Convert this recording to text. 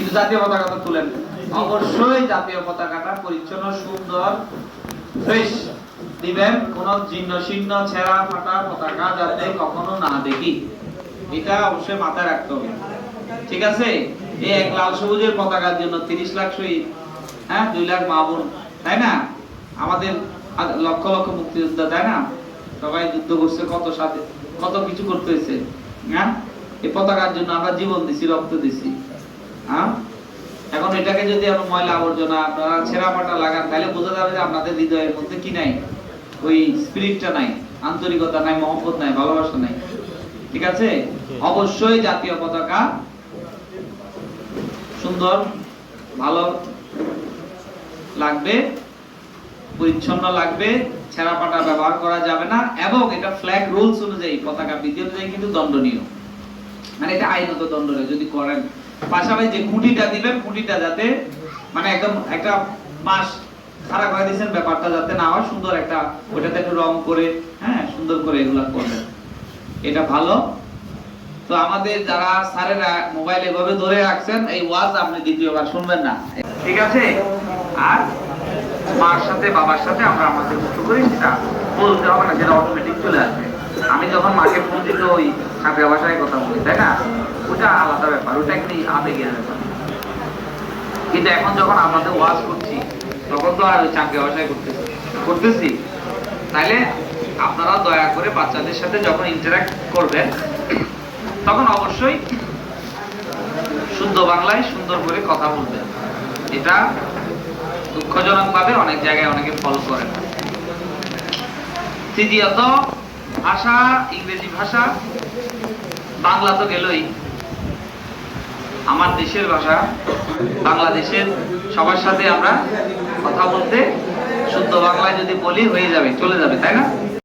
কিন্তু জাতীয় পতাকাটা তুলেন অবশ্যই জাতীয় পতাকাটা পরিচ্ছন্ন, সুন্দর ফ্রেশ দিবেন। কোন ছেঁড়া ফাটা পতাকা যাতে কখনো না দেখি। এটা অবশ্যই মাথায় রাখতে হবে। ঠিক আছে? এই এক লাল সবুজের পতাকার জন্য তিরিশ লাখ শহীদ হ্যাঁ? দুই লাখ মামুন তাই না? আমাদের লক্ষ লক্ষ মুক্তিযোদ্ধা, তাই না? সবাই যুদ্ধ করছে, কত সাথে, কত কিছু করতে হয়েছে হ্যাঁ? এই পতাকার জন্য আমরা জীবন দিছি, রক্ত দিছি। হ্যাঁ? এখন এটাকে যদি আমরা ময়লা আবর্জনা, আপনারা ছেঁড়া পাটা লাগান, তাহলে বোঝা যাবে যে আপনাদের হৃদয়ের মধ্যে কি নাই? ওই স্পিরিটটা নাই, আন্তরিকতা নাই, মহব্বত নাই, ভালোবাসা নাই। ঠিক আছে? অবশ্যই জাতীয় পতাকা সুন্দর, ভালো লাগবে, পরিচ্ছন্ন লাগবে, ছেঁড়া পাটা ব্যবহার করা যাবে না, এবং এটা ফ্ল্যাগ রুলস অনুযায়ী, পতাকা বিধি অনুযায়ী কিন্তু দণ্ডনীয়। মানে এটা আইনত দণ্ডনীয়, যদি করেন। পাশাপাশি যে খুঁটিটা দিবেন, খুঁটিটা যাতে মানে একদম একটা মাস খারাপ করে দিয়েছেন ব্যাপারটা যাতে না হয়, সুন্দর একটা ওটাতে একটু রং করে হ্যাঁ সুন্দর করে এগুলা করবেন। এটা ভালো। তো আমাদের যারা স্যারেরা মোবাইল এভাবে ধরে রাখছেন, এই ওয়াজ আপনি দ্বিতীয়বার শুনবেন না। ঠিক আছে? আর মার সাথে, বাবার সাথে আমরা আমাদের মতো করি, সেটা বলতে হবে না, সেটা অটোমেটিক চলে আসবে। আমি যখন মাকে ফোন দিতে ওই সাঁকড়া ভাষায় কথা বলি, তাই না? ওটা ব্যাপার ওটা একটি আবেগের ব্যাপার কিন্তু এখন যখন আমাদের ওয়াজ করছি, তখন তো আর চাকরি ভাষায় করতেছি। করতেছি? তাইলে আপনারা দয়া করে বাচ্চাদের সাথে যখন ইন্টারাক্ট করবেন, তখন অবশ্যই শুদ্ধ বাংলায় সুন্দর করে কথা বলবেন। এটা দুঃখজনক ভাবে অনেক জায়গায় অনেকে ফলো করে না তৃতীয়ত, ভাষা, ইংরেজি ভাষা, বাংলা তো গেলই। আমার দেশের ভাষা বাংলাদেশের সবার সাথে আমরা কথা বলতে শুদ্ধ বাংলায় যদি বলি হয়ে যাবে, চলে যাবে, তাই না?